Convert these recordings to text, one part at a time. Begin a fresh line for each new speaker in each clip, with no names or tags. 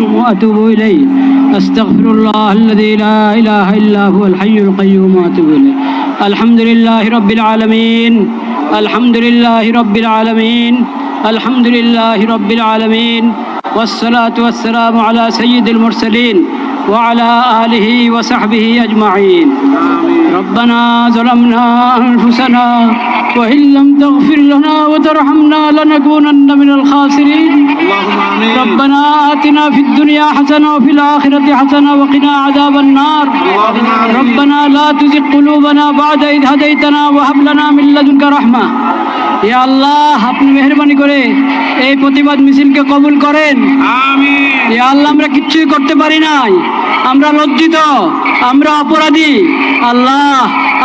وأتوب إليه. أستغفر الله الذي لا إله إلا هو الحي القيوم وأتوب إليه. الحمد لله رب العالمين. الحمد لله رب العالمين. الحمد لله رب العالمين. والصلاة والسلام على سيد المرسلين وعلى آله وصحبه أجمعين. ربنا ظلمنا أنفسنا وإن لم تغفر لنا وترحمنا لنكونن من الخاسرين
اللهم آمين
ربنا آتنا في الدنيا حسنة وفي الآخرة حسنة وقنا عذاب النار
اللهم آمين.
ربنا لا تزغ قلوبنا بعد إذ هديتنا وهب لنا من لدنك رحمة يا الله আপনি মেহরবানি করে এই প্রতিবাদ মিছিলকে কবুল করেন
آمين
ইয়া আল্লাহ আমরা কিচ্ছুই করতে পারি নাই আমরা লজ্জিত আমরা অপরাধী আল্লাহ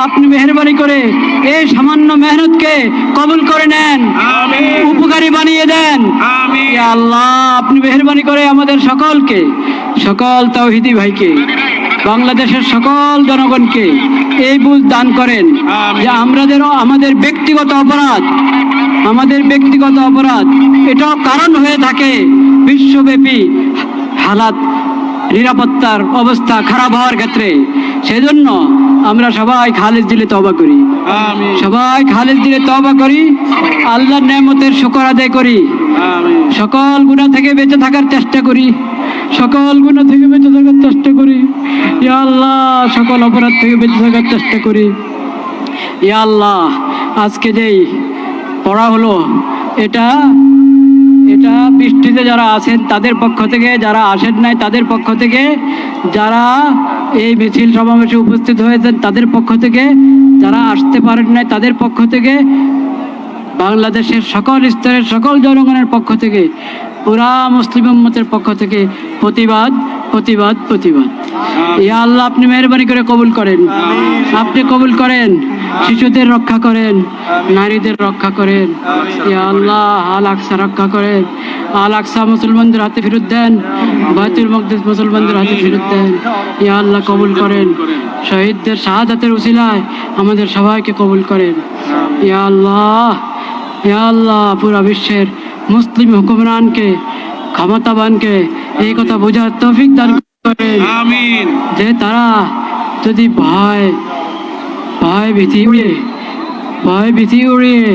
আপনি মেহরবানি করে এই সামান্য মেহনতকে কবুল করে নেন। উপকারী বানিয়ে দেন। আল্লাহ আপনি মেহরবানি করে আমাদের সকলকে সকল তাওহিদি ভাইকে বাংলাদেশের সকল জনগণকে এই বুঝ দান করেন যে আমরাদেরও আমাদের ব্যক্তিগত অপরাধ আমাদের ব্যক্তিগত অপরাধ এটাও কারণ হয়ে থাকে বিশ্বব্যাপী হালাত নিরাপত্তার অবস্থা খারাপ হওয়ার ক্ষেত্রে সেজন্য আমরা সবাই খালেদ দিলে তবা করি। সবাই খালেদ দিলে তবা করি আল্লাহর নেমতের শোকর আদায় করি। সকল গুণা থেকে বেঁচে থাকার চেষ্টা করি। সকল গুণা থেকে বেঁচে থাকার চেষ্টা করি। ইয়া আল্লাহ সকল অপরাধ থেকে বেঁচে থাকার চেষ্টা করি। ইয়া আল্লাহ আজকে যেই পড়া হলো এটা এটা বৃষ্টিতে যারা আসেন তাদের পক্ষ থেকে, যারা আসেন নাই, তাদের পক্ষ থেকে, যারা এই মিছিল সমাবেশে উপস্থিত হয়েছেন, তাদের পক্ষ থেকে, যারা আসতে পারেন নাই, তাদের পক্ষ থেকে, বাংলাদেশের সকল স্তরের সকল জনগণের পক্ষ থেকে, পুরা মুসলিম উম্মতের পক্ষ থেকে প্রতিবাদ প্রতিবাদ প্রতিবাদ। ইয়া আল্লাহ আপনি মেহরবানি করে কবুল করেন। আপনি কবুল করেন। শিশুদের রক্ষা করেন। নারীদের রক্ষা করেন। ইয়া আল্লাহ আল আকসা রক্ষা করেন। আল আকসা মুসলমানদের হাতে ফেরত দেন। বাইতুল মকদিস মুসলমানদের হাতে ফেরত দেন। ইয়া আল্লাহ কবুল করেন। শহীদদের শাহাদাতের উসিলায় আমাদের সবাইকে কবুল করেন। ইয়া আল্লাহ ইয়া আল্লাহ পুরা বিশ্বের মুসলিম হুকুমরানকে ক্ষমতাবানকে এই কথা বোঝার তৌফিক দান
আমিন।
যে তারা যদি ভাই ভাই ভীতি উড়িয়ে ভাই ভীতি উড়িয়ে